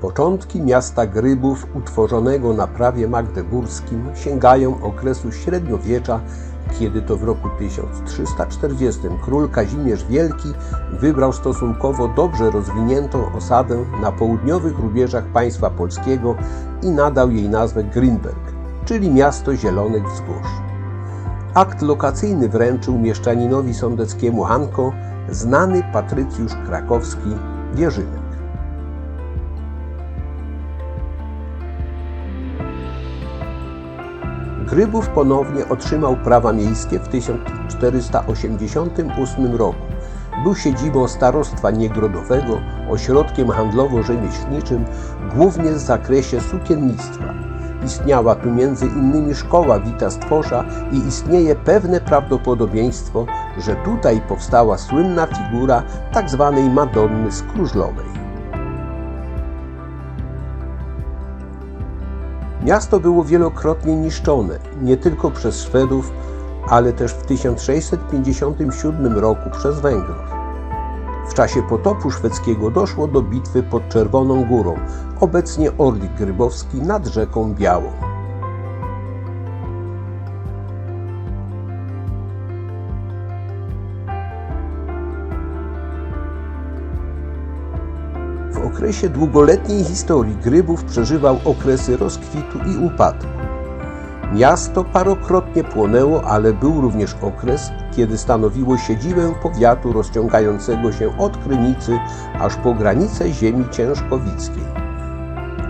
Początki miasta Grybów, utworzonego na prawie magdeburskim, sięgają okresu średniowiecza, kiedy to w roku 1340 król Kazimierz Wielki wybrał stosunkowo dobrze rozwiniętą osadę na południowych rubieżach państwa polskiego i nadał jej nazwę Grünberg, czyli miasto Zielonych Wzgórz. Akt lokacyjny wręczył mieszczaninowi sądeckiemu Hanko znany patrycjusz krakowski Wierzynek. Grybów ponownie otrzymał prawa miejskie w 1488 roku. Był siedzibą starostwa niegrodowego, ośrodkiem handlowo-rzemieślniczym, głównie w zakresie sukiennictwa. Istniała tu innymi szkoła Wita Stwosza i istnieje pewne prawdopodobieństwo, że tutaj powstała słynna figura tzw. Madonny Skróżlowej. Miasto było wielokrotnie niszczone, nie tylko przez Szwedów, ale też w 1657 roku przez Węgrów. W czasie potopu szwedzkiego doszło do bitwy pod Czerwoną Górą, obecnie Orlik Grybowski nad rzeką Białą. Okresie długoletniej historii Grybów przeżywał okresy rozkwitu i upadku. Miasto parokrotnie płonęło, ale był również okres, kiedy stanowiło siedzibę powiatu rozciągającego się od Krynicy aż po granicę ziemi ciężkowickiej.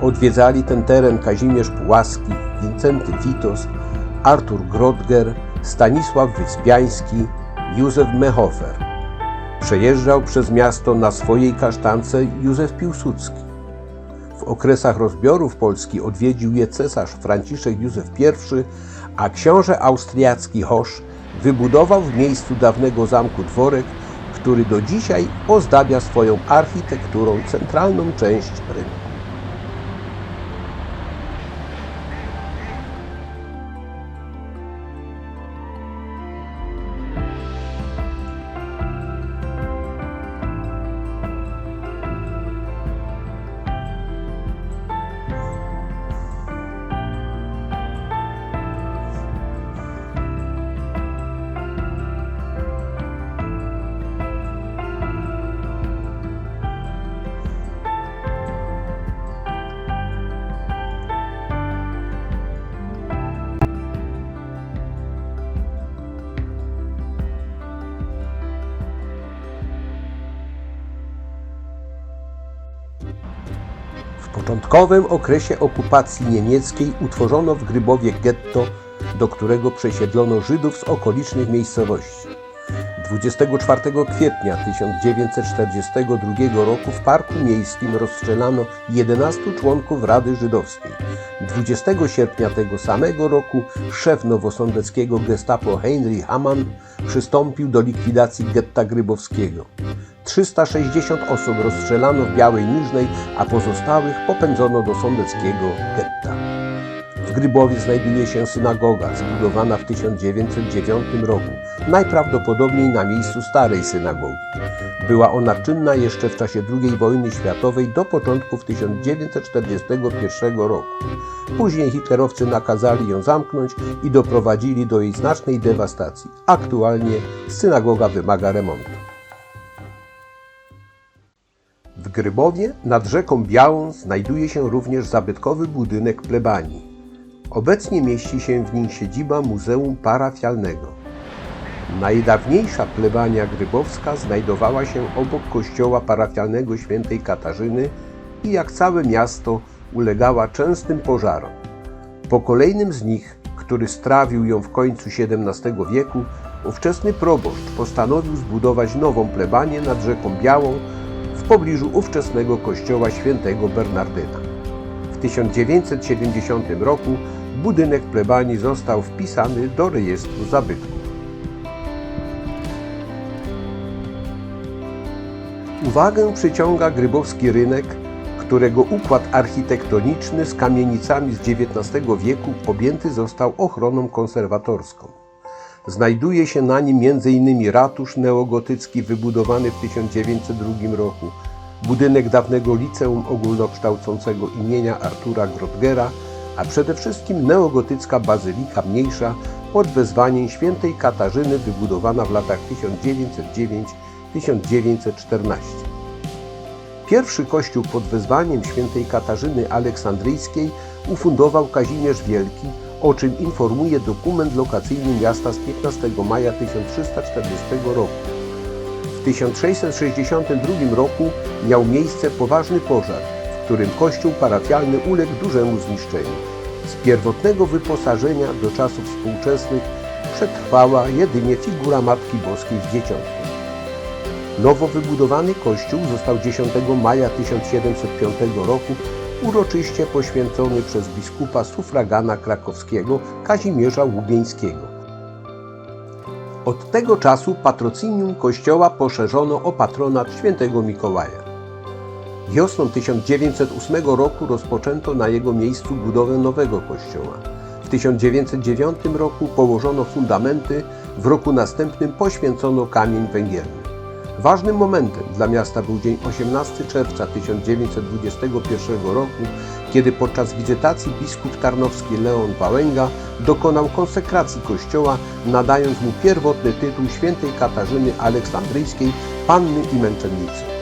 Odwiedzali ten teren Kazimierz Pułaski, Wincenty Witos, Artur Grodger, Stanisław Wyspiański, Józef Mehofer. Przejeżdżał przez miasto na swojej kasztance Józef Piłsudski. W okresach rozbiorów Polski odwiedził je cesarz Franciszek Józef I, a książę austriacki Hosz wybudował w miejscu dawnego zamku dworek, który do dzisiaj ozdabia swoją architekturą centralną część rynku. W początkowym okresie okupacji niemieckiej utworzono w Grybowie getto, do którego przesiedlono Żydów z okolicznych miejscowości. 24 kwietnia 1942 roku w Parku Miejskim rozstrzelano 11 członków Rady Żydowskiej. 20 sierpnia tego samego roku szef nowosądeckiego gestapo Heinrich Hamann przystąpił do likwidacji getta grybowskiego. 360 osób rozstrzelano w Białej Niżnej, a pozostałych popędzono do sądeckiego getta. W Grybowie znajduje się synagoga zbudowana w 1909 roku, najprawdopodobniej na miejscu starej synagogi. Była ona czynna jeszcze w czasie II wojny światowej do początków 1941 roku. Później hitlerowcy nakazali ją zamknąć i doprowadzili do jej znacznej dewastacji. Aktualnie synagoga wymaga remontu. W Grybowie nad rzeką Białą znajduje się również zabytkowy budynek plebanii. Obecnie mieści się w nim siedziba Muzeum Parafialnego. Najdawniejsza plebania grybowska znajdowała się obok kościoła parafialnego świętej Katarzyny i jak całe miasto ulegała częstym pożarom. Po kolejnym z nich, który strawił ją w końcu XVII wieku, ówczesny proboszcz postanowił zbudować nową plebanię nad rzeką Białą pobliżu ówczesnego kościoła świętego Bernardyna. W 1970 roku budynek plebanii został wpisany do rejestru zabytków. Uwagę przyciąga grybowski rynek, którego układ architektoniczny z kamienicami z XIX wieku objęty został ochroną konserwatorską. Znajduje się na nim m.in. ratusz neogotycki wybudowany w 1902 roku, budynek dawnego liceum ogólnokształcącego imienia Artura Grotgera, a przede wszystkim neogotycka bazylika mniejsza pod wezwaniem świętej Katarzyny wybudowana w latach 1909-1914. Pierwszy kościół pod wezwaniem świętej Katarzyny Aleksandryjskiej ufundował Kazimierz Wielki, o czym informuje dokument lokacyjny miasta z 15 maja 1340 roku. W 1662 roku miał miejsce poważny pożar, w którym kościół parafialny uległ dużemu zniszczeniu. Z pierwotnego wyposażenia do czasów współczesnych przetrwała jedynie figura Matki Boskiej z Dzieciątkiem. Nowo wybudowany kościół został 10 maja 1705 roku uroczyście poświęcony przez biskupa sufragana krakowskiego Kazimierza Łubieńskiego. Od tego czasu patrocinium kościoła poszerzono o patronat świętego Mikołaja. Wiosną 1908 roku rozpoczęto na jego miejscu budowę nowego kościoła. W 1909 roku położono fundamenty, w roku następnym poświęcono kamień węgielny. Ważnym momentem dla miasta był dzień 18 czerwca 1921 roku, kiedy podczas wizytacji biskup tarnowski Leon Wałęga dokonał konsekracji kościoła, nadając mu pierwotny tytuł świętej Katarzyny Aleksandryjskiej, Panny i Męczennicy.